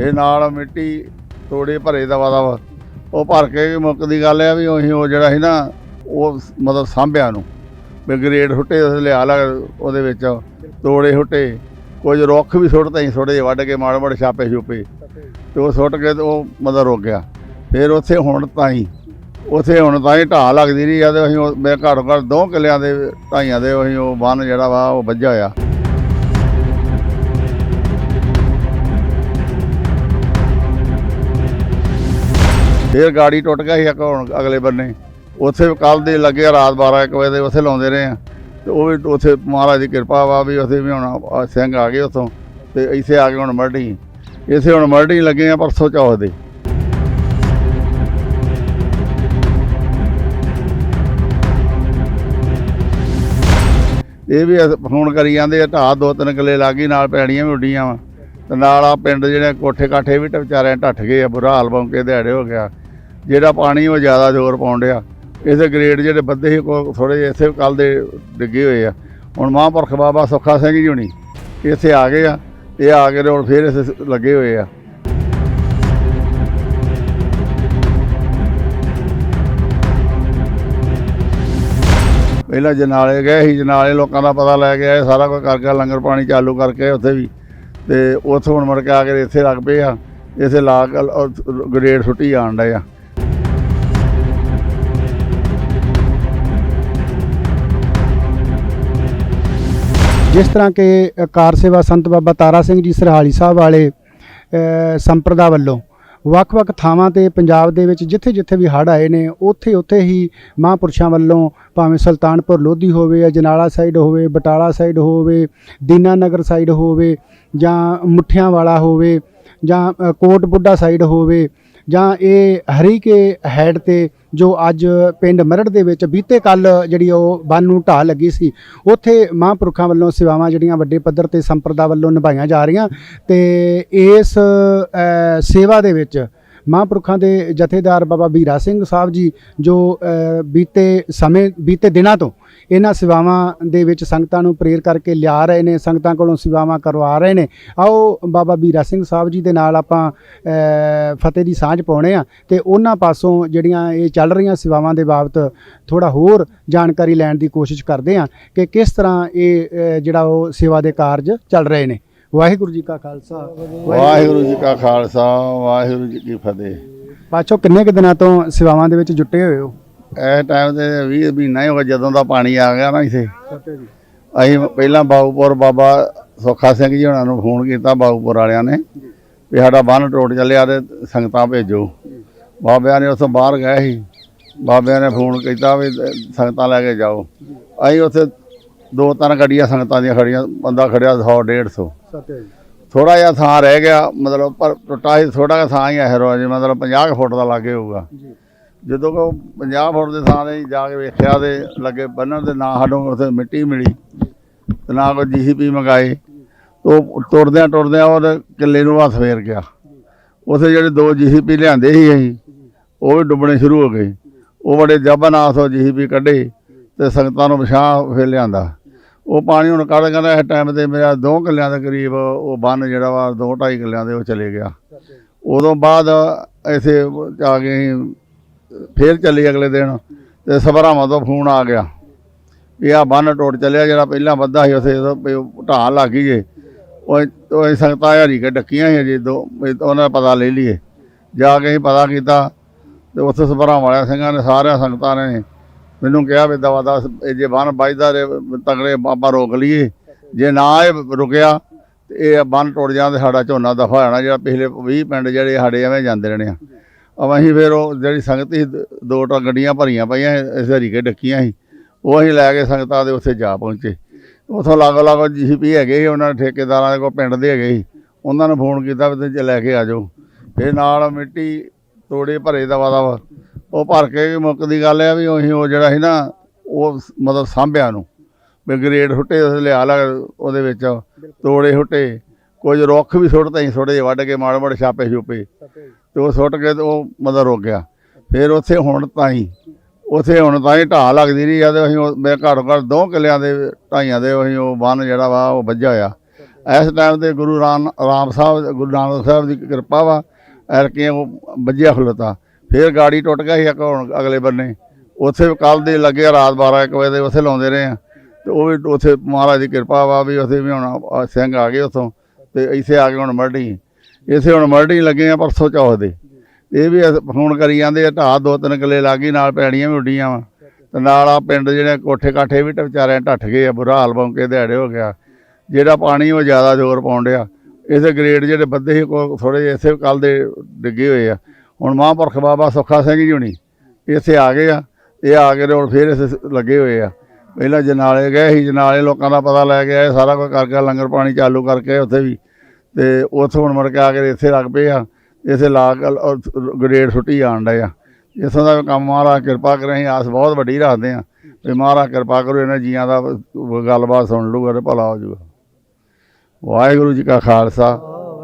ਫਿਰ ਨਾਲ ਮਿੱਟੀ, ਤੋੜੇ ਭਰੇ ਦਵਾ ਦਵਾ ਉਹ ਭਰ ਕੇ ਮੁੱਕਦੀ ਗੱਲ ਆ ਵੀ ਉਹੀ ਉਹ ਜਿਹੜਾ ਸੀ ਨਾ, ਉਹ ਮਤਲਬ ਸਾਂਭਿਆ ਨੂੰ ਵੀ ਗ੍ਰੇਡ ਹੁੱਟੇ ਉਸ ਲਿਆ ਲਾ ਉਹਦੇ ਵਿੱਚ, ਤੋੜੇ ਹੁੱਟੇ ਕੁਝ ਰੁੱਖ ਵੀ ਸੁੱਟ ਤਈ ਥੋੜੇ ਵੱਢ ਕੇ ਮਾੜ ਮਾੜੇ ਛਾਪੇ ਛੁਪੇ। ਤੇ ਉਹ ਸੁੱਟ ਕੇ ਉਹ ਮਤਲਬ ਰੁਕ ਗਿਆ। ਫਿਰ ਉੱਥੇ ਹੁਣ ਤਾਈ, ਉੱਥੇ ਹੁਣ ਤਾਂ ਹੀ ਢਾਹ ਲੱਗਦੀ ਰਹੀ ਆ ਤੇ ਅਸੀਂ ਉਹ- ਮੇਰੇ ਘਰ ਘਰ ਦੋ ਕਿੱਲਿਆਂ ਦੇ ਢਾਈਆਂ ਦੇ ਅਸੀਂ ਉਹ ਬੰਨ ਜਿਹੜਾ ਵਾ, ਉਹ ਵੱਜਾ ਹੋਇਆ। ਫਿਰ ਗਾੜੀ ਟੁੱਟ ਗਿਆ ਸੀ ਇੱਕ ਹੁਣ ਅਗਲੇ ਬੰਨੇ। ਉੱਥੇ ਕੱਲ ਦੇ ਲੱਗੇ ਰਾਤ 12 1 ਵਜੇ ਦੇ ਉੱਥੇ ਲਾਉਂਦੇ ਰਹੇ ਆ। ਤੇ ਉਹ ਵੀ ਉੱਥੇ ਮਹਾਰਾਜ ਦੀ ਕਿਰਪਾ ਵਾ ਵੀ ਉੱਥੇ ਵੀ ਹੁਣ ਸਿੰਘ ਆ ਗਏ ਉੱਥੋਂ ਤੇ ਇੱਥੇ ਆ ਕੇ ਹੁਣ ਮਰਡੀ ਇੱਥੇ ਹੁਣ ਮਰਡੀ ਲੱਗੇ ਆ ਪਰਸੋਂ ਚੌਥ ਦੇ। ਇਹ ਵੀ ਅਸ- ਫੋਨ ਕਰੀ ਜਾਂਦੇ ਆ, ਢਾਹ ਦੋ ਤਿੰਨ ਕਿੱਲੇ ਲਾਗੀ, ਨਾਲ ਪੈੜੀਆਂ ਵੀ ਉੱਡੀਆਂ ਵਾ। ਤੇ ਨਾਲ ਆ ਪਿੰਡ ਜਿਹੜੇ ਕੋਠੇ ਕਾਠੇ ਵੀ ਟ- ਵਿਚਾਰਿਆਂ ਢੱਠ ਗਏ ਆ, ਬੁਰਾ ਹਾਲ ਬਣ ਕੇ ਦਿਹਾੜੇ ਹੋ ਗਿਆ। ਜਿਹੜਾ ਪਾਣੀ ਉਹ ਜ਼ਿਆਦਾ ਜ਼ੋਰ ਪਾਉਣ ਡਿਆ। ਇਸੇ ਗ੍ਰੇਡ ਜਿਹੜੇ ਬੱਦੇ ਸੀ ਥੋੜੇ ਜਿਹੇ ਇੱਥੇ ਕੱਲ ਦੇ ਡਿੱਗੇ ਹੋਏ ਆ। ਹੁਣ ਮਹਾਂਪੁਰਖ ਬਾਬਾ ਸੁੱਖਾ ਸਿੰਘ ਜੀ ਹੁਣੀ ਇੱਥੇ ਆ ਗਏ ਆ, ਇਹ ਆ ਕੇ ਹੁਣ ਫੇਰ ਇੱਥੇ ਲੱਗੇ ਹੋਏ ਆ। ਪਹਿਲਾਂ ਜਨਾਲੇ ਗਏ ਸੀ ਜਨਾਲੇ ਲੋਕਾਂ ਦਾ ਪਤਾ ਲੈ ਕੇ ਆਏ, ਸਾਰਾ ਕੁਝ ਕਰਕੇ ਲੰਗਰ ਪਾਣੀ ਚਾਲੂ ਕਰਕੇ ਉੱਥੇ ਵੀ। ਤੇ ਉੱਥੋਂ ਹੁਣ ਮੁੜ ਕੇ ਆ ਕੇ ਇੱਥੇ ਲੱਗ ਪਏ ਆ, ਇੱਥੇ ਲਾ ਕੇ ਉਹ ਗ੍ਰੇਡ ਛੁੱਟੀ ਆਣ ਡਏ ਆ। ਜਿਸ ਤਰ੍ਹਾਂ ਕਿ ਕਾਰ ਸੇਵਾ ਸੰਤ ਬਾਬਾ ਤਾਰਾ ਸਿੰਘ ਜੀ ਸਰਹਾਲੀ ਸਾਹਿਬ ਵਾਲੇ ਸੰਪਰਦਾ ਵੱਲੋਂ ਵੱਖ-ਵੱਖ ਥਾਵਾਂ ਤੇ ਪੰਜਾਬ ਦੇ ਵਿੱਚ ਜਿੱਥੇ-ਜਿੱਥੇ ਵੀ ਹੜ੍ਹ ਆਏ ਨੇ, ਉੱਥੇ-ਉੱਥੇ ਹੀ ਮਹਾਂਪੁਰਸ਼ਾਂ ਵੱਲੋਂ ਭਾਵੇਂ ਸੁਲਤਾਨਪੁਰ ਲੋਧੀ ਹੋਵੇ ਅਜਨਾਲਾ ਸਾਈਡ ਹੋਵੇ, ਬਟਾਲਾ ਸਾਈਡ ਹੋਵੇ, ਦੀਨਾਨਗਰ ਸਾਈਡ ਹੋਵੇ ਜਾਂ ਮੁੱਠਿਆਂ ਵਾਲਾ ਹੋਵੇ ਜਾਂ ਕੋਟ ਬੁੱਢਾ ਸਾਈਡ ਹੋਵੇ ਜਾਂ ਇਹ ਹਰੀਕੇ ਹੈਡ ਤੇ ਜੋ ਅੱਜ ਪਿੰਡ ਮਰੜ ਦੇ ਵਿੱਚ ਬੀਤੇ ਕੱਲ ਜਿਹੜੀ ਉਹ ਬੰਨ ਨੂੰ ਢਾਹ ਲੱਗੀ ਸੀ, ਉੱਥੇ ਮਹਾਂਪੁਰਖਾਂ ਵੱਲੋਂ ਸੇਵਾਵਾਂ ਜਿਹੜੀਆਂ ਵੱਡੇ ਪੱਧਰ ਤੇ ਸੰਪਰਦਾ ਵੱਲੋਂ ਨਿਭਾਈਆਂ ਜਾ ਰਹੀਆਂ ਤੇ ਇਸ ਸੇਵਾ ਦੇ ਵਿੱਚ ਮਹਾਂਪੁਰਖਾਂ ਦੇ ਜਥੇਦਾਰ ਬਾਬਾ ਵੀਰਾ ਸਿੰਘ ਸਾਹਿਬ ਜੀ ਜੋ ਬੀਤੇ ਸਮੇਂ, ਬੀਤੇ ਦਿਨਾਂ ਤੋਂ ਇਹਨਾਂ ਸੇਵਾਵਾਂ ਦੇ ਵਿੱਚ ਸੰਗਤਾਂ ਨੂੰ ਪ੍ਰੇਰ ਕਰਕੇ ਲਿਆ ਰਹੇ ਨੇ ਸੰਗਤਾਂ ਕੋਲੋਂ ਸੇਵਾਵਾਂ ਕਰਵਾ ਰਹੇ ਨੇ। ਆਓ ਬਾਬਾ ਵੀਰਾ ਸਿੰਘ ਸਾਹਿਬ ਜੀ ਦੇ ਨਾਲ ਆਪਾਂ ਫਤਿਹ ਦੀ ਸਾਂਝ ਪਾਉਣੇ ਆ ਤੇ ਉਹਨਾਂ ਪਾਸੋਂ ਜਿਹੜੀਆਂ ਇਹ ਚੱਲ ਰਹੀਆਂ ਸੇਵਾਵਾਂ ਦੇ ਬਾਬਤ ਥੋੜਾ ਹੋਰ ਜਾਣਕਾਰੀ ਲੈਣ ਦੀ ਕੋਸ਼ਿਸ਼ ਕਰਦੇ ਆ ਕਿ ਕਿਸ ਤਰ੍ਹਾਂ ਇਹ ਜਿਹੜਾ ਉਹ ਸੇਵਾ ਦੇ ਕਾਰਜ ਚੱਲ ਰਹੇ ਨੇ। ਵਾਹਿਗੁਰੂ ਜੀ ਕਾ ਖਾਲਸਾ। ਵਾਹਿਗੁਰੂ ਜੀ ਕਾ ਖਾਲਸਾ ਵਾਹਿਗੁਰੂ ਜੀ ਕੀ ਫਤਿਹ। ਪਾਛੋ ਕਿੰਨੇ ਕੁ ਦਿਨਾਂ ਤੋਂ ਸੇਵਾਵਾਂ ਦੇ ਵਿੱਚ ਜੁਟੇ ਹੋਏ ਹੋ? ਇਹ ਟਾਈਮ ਤੇ 20 ਮਹੀਨਾ ਹੀ ਹੋ ਗਿਆ ਜਦੋਂ ਦਾ ਪਾਣੀ ਆ ਗਿਆ ਨਾ ਇੱਥੇ। ਅਸੀਂ ਪਹਿਲਾਂ ਬਾਊਪੁਰ ਬਾਬਾ ਸੁੱਖਾ ਸਿੰਘ ਜੀ ਉਹਨਾਂ ਨੂੰ ਫੋਨ ਕੀਤਾ ਬਾਊਪੁਰ ਵਾਲਿਆਂ ਨੇ ਵੀ ਸਾਡਾ ਬੰਨ ਟੁੱਟ ਚੱਲਿਆ ਤੇ ਸੰਗਤਾਂ ਭੇਜੋ। ਬਾਬਿਆਂ ਨੇ ਉੱਥੋਂ ਬਾਹਰ ਗਏ ਸੀ। ਬਾਬਿਆਂ ਨੇ ਫੋਨ ਕੀਤਾ ਵੀ ਸੰਗਤਾਂ ਲੈ ਕੇ ਜਾਓ। ਅਸੀਂ ਉੱਥੇ ਦੋ ਤਿੰਨ ਗੱਡੀਆਂ ਸੰਗਤਾਂ ਦੀਆਂ ਖੜੀਆਂ ਬੰਦਾ ਖੜਿਆ 100 150 ਥੋੜਾ ਜਿਹਾ ਥਾਂ ਰਹਿ ਗਿਆ ਮਤਲਬ ਪਰ ਟੁੱਟਾ ਹੀ ਥੋੜਾ ਜਿਹਾ ਥਾਂ ਹੀ ਹੈ ਰੋਜ਼ ਮਤਲਬ 50 ਕੁ ਫੁੱਟ ਦਾ ਲਾਗੇ ਹੋਊਗਾ। ਜਦੋਂ ਕੋ 50 ਫੁੱਟ ਦੇ ਥਾਂ ਤੇ ਜਾ ਕੇ ਵੇਖਿਆ ਤੇ ਲੱਗੇ ਬੰਨਣ 'ਤੇ ਨਾ ਸਾਨੂੰ ਉੱਥੇ ਮਿੱਟੀ ਮਿਲੀ ਤੇ ਨਾ ਕੋਈ ਜੀਸੀਪੀ ਮੰਗਾਏ ਉਹ ਤੁਰਦਿਆਂ ਟੁੱਟਦਿਆਂ ਉਹ ਕਿੱਲੇ ਨੂੰ ਹੱਥ ਫੇਰ ਗਿਆ। ਉੱਥੇ ਜਿਹੜੇ ਦੋ ਜੀਸੀਪੀ ਲਿਆਂਦੇ ਸੀ ਅਸੀਂ, ਉਹ ਵੀ ਡੁੱਬਣੇ ਸ਼ੁਰੂ ਹੋ ਗਏ। ਉਹ ਬੜੇ ਜਬਨਾਥ ਉਹ ਜੀਸੀਪੀ ਕੱਢੇ ਤੇ ਸੰਗਤਾਂ ਨੂੰ ਵਿਛਾਂ ਫੇਰ ਲਿਆਂਦਾ। ਉਹ ਪਾਣੀ ਹੁਣ ਕੱਢ ਕਹਿੰਦਾ ਇਸ ਟਾਈਮ ਤੇ ਮੇਰਾ ਦੋ ਕਿੱਲਿਆਂ ਦੇ ਕਰੀਬ ਉਹ ਬੰਨ ਜਿਹੜਾ ਵਾ, ਦੋ ਢਾਈ ਕਿੱਲਿਆਂ ਦੇ ਉਹ ਚਲੇ ਗਿਆ। ਉਦੋਂ ਬਾਅਦ ਇੱਥੇ ਆ ਕੇ ਅਸੀਂ ਫੇਰ ਚੱਲੀ ਅਗਲੇ ਦਿਨ ਤੇ ਸਭਰਾਵਾਂ ਤੋਂ ਫੋਨ ਆ ਗਿਆ ਵੀ ਆ ਬੰਨ ਟੁੱਟ ਚੱਲਿਆ, ਜਿਹੜਾ ਪਹਿਲਾਂ ਵੱਧਾ ਸੀ ਉੱਥੇ ਢਾਹ ਲੱਗ ਗਈ ਜੇ ਉਹ ਸੰਗਤਾਂ ਹਰੀ ਕੇ ਡੱਕੀਆਂ ਸੀ ਜੀ ਦੋ ਉਹਨਾਂ ਦਾ ਪਤਾ ਲੈ ਲਈਏ। ਜਾ ਕੇ ਅਸੀਂ ਪਤਾ ਕੀਤਾ ਤੇ ਉੱਥੇ ਸਭਰਾਵਾਂ ਵਾਲਿਆਂ ਸਿੰਘਾਂ ਨੇ, ਸਾਰਿਆਂ ਸੰਗਤਾਂ ਨੇ ਮੈਨੂੰ ਕਿਹਾ ਵੀ ਦਵਾ ਦਾ ਇਹ ਜੇ ਬੰਨ ਵੱਜਦਾ ਰੇ ਤਗੜੇ ਆਪਾਂ ਰੋਕ ਲਈਏ। ਜੇ ਨਾ ਇਹ ਰੁਕਿਆ ਤੇ ਇਹ ਬੰਨ ਟੁੱਟ ਜਾਂਦਾ ਤੇ ਸਾਡਾ ਝੋਨਾ ਦਫਾ ਹੋਣਾ ਜਿਹੜਾ ਪਿਛਲੇ 20 ਪਿੰਡ ਜਿਹੜੇ ਸਾਡੇ ਐਵੇਂ ਜਾਂਦੇ ਰਹਿਣੇ ਆ। ਅਸੀਂ ਫਿਰ ਉਹ ਜਿਹੜੀ ਸੰਗਤ ਸੀ ਦ- ਦੋ ਟਾ ਗੱਡੀਆਂ ਭਰੀਆਂ ਪਈਆਂ ਇਸ ਹਰੀ ਕੇ ਡੱਕੀਆਂ ਸੀ ਉਹ ਅਸੀਂ ਲੈ ਕੇ ਸੰਗਤਾਂ ਦੇ ਉੱਥੇ ਜਾ ਪਹੁੰਚੇ ਉਥੋਂ ਲਾਗੋ ਲਾਗੋ ਜੀਸੀਪੀ ਹੈਗੇ ਸੀ ਉਹਨਾਂ ਦੇ ਠੇਕੇਦਾਰਾਂ ਦੇ ਕੋਲ ਪਿੰਡ ਦੇ ਹੈਗੇ ਸੀ ਉਹਨਾਂ ਨੂੰ ਫੋਨ ਕੀਤਾ ਵੀ ਤੁਸੀਂ ਲੈ ਕੇ ਆ ਜਾਓ ਫਿਰ ਨਾਲ ਮਿੱਟੀ ਤੋੜੇ ਭਰੇ ਦਵਾ ਦਵਾ ਉਹ ਭਰ ਕੇ ਮੁੱਕਦੀ ਗੱਲ ਆ ਵੀ ਉਹੀ ਉਹ ਜਿਹੜਾ ਸੀ ਨਾ ਉਹ ਮਤਲਬ ਸਾਂਭਿਆ ਨੂੰ ਵੀ ਗ੍ਰੇਡ ਹੁੱਟੇ ਉਸ ਲਿਆ ਲਾ ਉਹਦੇ ਵਿੱਚ ਤੋੜੇ ਹੁੱਟੇ ਕੁਝ ਰੁੱਖ ਵੀ ਸੁੱਟ ਤਈ ਥੋੜੇ ਜਿਹੇ ਵੱਢ ਕੇ ਮਾੜੇ ਮਾੜੇ ਛਾਪੇ ਛੁਪੇ ਤੇ ਉਹ ਸੁੱਟ ਕੇ ਤੇ ਉਹ ਮਤਲਬ ਰੁਕ ਗਿਆ। ਫਿਰ ਉੱਥੇ ਹੁਣ ਤਾਂ ਹੀ ਉੱਥੇ ਹੁਣ ਤਾਂ ਹੀ ਢਾਹ ਲੱਗਦੀ ਰਹੀ ਆ ਤੇ ਅਸੀਂ ਉਹ- ਮੇਰੇ ਘਰ ਘਰ ਦੋ ਕਿੱਲਿਆਂ ਦੇ ਢਾਈਆਂ ਦੇ ਅਸੀਂ ਉਹ ਬੰਨ ਜਿਹੜਾ ਵਾ ਉਹ ਵੱਜਾ ਹੋਇਆ। ਇਸ ਟਾਈਮ ਤੇ ਗੁਰੂ ਰਾਮ ਰਾਮ ਸਾਹਿਬ, ਗੁਰੂ ਨਾਨਕ ਸਾਹਿਬ ਦੀ ਕਿਰਪਾ ਵਾ ਐਰਕੀਆਂ ਉਹ ਵੱਜਿਆ ਖੁੱਲਤਾ। ਫਿਰ ਗਾੜੀ ਟੁੱਟ ਗਿਆ ਸੀ ਇੱਕ ਹੁਣ ਅਗਲੇ ਬੰਨੇ। ਉੱਥੇ ਕੱਲ ਦੇ ਲੱਗੇ ਰਾਤ 12 1 ਵਜੇ ਦੇ ਉੱਥੇ ਲਾਉਂਦੇ ਰਹੇ ਆ। ਤੇ ਉਹ ਵੀ ਉੱਥੇ ਮਹਾਰਾਜ ਦੀ ਕਿਰਪਾ ਵਾ ਵੀ ਉੱਥੇ ਵੀ ਹੁਣ ਆ ਸਿੰਘ ਆ ਗਏ ਉੱਥੋਂ ਤੇ ਇੱਥੇ ਆ ਕੇ ਹੁਣ ਮਰਡੀ ਇੱਥੇ ਹੁਣ ਮਰੜੀ ਲੱਗੇ ਆ ਪਰਸੋਂ ਚੌਥ ਦੇ। ਇਹ ਵੀ ਅਸ- ਫੋਨ ਕਰੀ ਜਾਂਦੇ ਆ, ਢਾਹ ਦੋ ਤਿੰਨ ਕਿੱਲੇ ਲੱਗੀ ਨਾਲ ਪੈੜੀਆਂ ਵੀ ਉੱਡੀਆਂ ਵਾ। ਤੇ ਨਾਲ ਆ ਪਿੰਡ ਜਿਹੜੇ ਕੋਠੇ ਕਾਠੇ ਵੀ ਵਿਚਾਰਿਆਂ ਢੱਠ ਗਏ ਆ, ਬੁਰਾ ਹਾਲ ਬੌਂਕੇ ਦਿਹਾੜੇ ਹੋ ਗਿਆ। ਜਿਹੜਾ ਪਾਣੀ ਉਹ ਜ਼ਿਆਦਾ ਜ਼ੋਰ ਪਾਉਣ ਡਿਆ। ਇਸੇ ਗ੍ਰੇਡ ਜਿਹੜੇ ਬੱਦੇ ਸੀ ਥੋੜੇ ਜਿਹੇ ਇਸੇ ਕੱਲ ਦੇ ਡਿੱਗੇ ਹੋਏ ਆ। ਹੁਣ ਮਹਾਂਪੁਰਖ ਬਾਬਾ ਸੁੱਖਾ ਸਿੰਘ ਜੀ ਹੁਣੀ ਇੱਥੇ ਆ ਗਏ ਆ। ਇਹ ਆ ਕੇ ਹੁਣ ਫੇਰ ਇੱਥੇ ਲੱਗੇ ਹੋਏ ਆ। ਪਹਿਲਾਂ ਜਨਾਲੇ ਗਏ ਸੀ, ਜਨਾਲੇ ਲੋਕਾਂ ਦਾ ਪਤਾ ਲੈ ਕੇ ਆਏ, ਸਾਰਾ ਕੁਝ ਕਰਕੇ ਲੰਗਰ ਪਾਣੀ ਚਾਲੂ ਕਰਕੇ ਉੱਥੇ ਵੀ। ਤੇ ਉੱਥੋਂ ਹੁਣ ਮੁੜ ਕੇ ਆ ਕੇ ਇੱਥੇ ਲੱਗ ਪਏ ਆ, ਇੱਥੇ ਲਾ ਕੇ ਉਹ ਗ੍ਰੇਡ ਸੁੱਟੀ ਜਾਣ ਡਏ ਆ। ਇਥੋਂ ਦਾ ਕੰਮ ਮਹਾਰਾਜ ਕਿਰਪਾ ਕਰੇ, ਅਸੀਂ ਆਸ ਬਹੁਤ ਵੱਡੀ ਰੱਖਦੇ ਆ ਤੇ ਮਹਾਰਾਜ ਕਿਰਪਾ ਕਰੋ, ਇਹਨਾਂ ਜੀਆਂ ਦਾ ਗੱਲਬਾਤ ਸੁਣ ਲੂਗਾ ਤੇ ਭਲਾ ਹੋ ਜਾਊਗਾ। ਵਾਹਿਗੁਰੂ ਜੀ ਕਾ ਖਾਲਸਾ,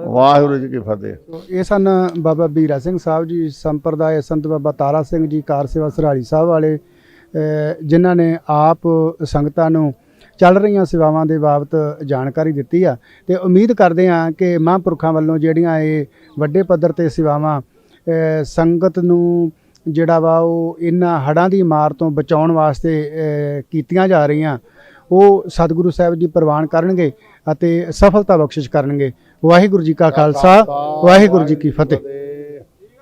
ਵਾਹਿਗੁਰੂ ਜੀ ਕੀ ਫਤਿਹ। ਇਹ ਸਨ ਬਾਬਾ ਬੀਰਾ ਸਿੰਘ ਸਾਹਿਬ ਜੀ, ਸੰਪਰਦਾਇ ਸੰਤ ਬਾਬਾ ਤਾਰਾ ਸਿੰਘ ਜੀ, ਕਾਰ ਸੇਵਾ ਸਰਾਲੀ ਸਾਹਿਬ ਵਾਲੇ ਜਿਨ੍ਹਾਂ ਨੇ ਆਪ ਸੰਗਤਾਂ ਨੂੰ ਚੱਲ ਰਹੀਆਂ ਸੇਵਾਵਾਂ ਦੇ ਬਾਬਤ ਜਾਣਕਾਰੀ ਦਿੱਤੀ ਆ। ਤੇ ਉਮੀਦ ਕਰਦੇ ਆ ਕਿ ਮਹਾਂਪੁਰਖਾਂ ਵੱਲੋਂ ਜਿਹੜੀਆਂ ਇਹ ਵੱਡੇ ਪੱਧਰ ਤੇ ਸੇਵਾਵਾਂ ਸੰਗਤ ਨੂੰ ਜਿਹੜਾ ਵਾ ਉਹ ਇਹਨਾਂ ਹੜ੍ਹਾਂ ਦੀ ਮਾਰ ਤੋਂ ਬਚਾਉਣ ਵਾਸਤੇ ਕੀਤੀਆਂ ਜਾ ਰਹੀਆਂ ਉਹ ਸਤਿਗੁਰੂ ਸਾਹਿਬ ਜੀ ਪ੍ਰਵਾਨ ਕਰਨਗੇ ਅਤੇ ਸਫਲਤਾ ਬਖਸ਼ਿਸ਼ ਕਰਨਗੇ। ਵਾਹਿਗੁਰੂ ਜੀ ਕਾ ਖਾਲਸਾ ਵਾਹਿਗੁਰੂ ਜੀ ਕੀ ਫਤਿਹ।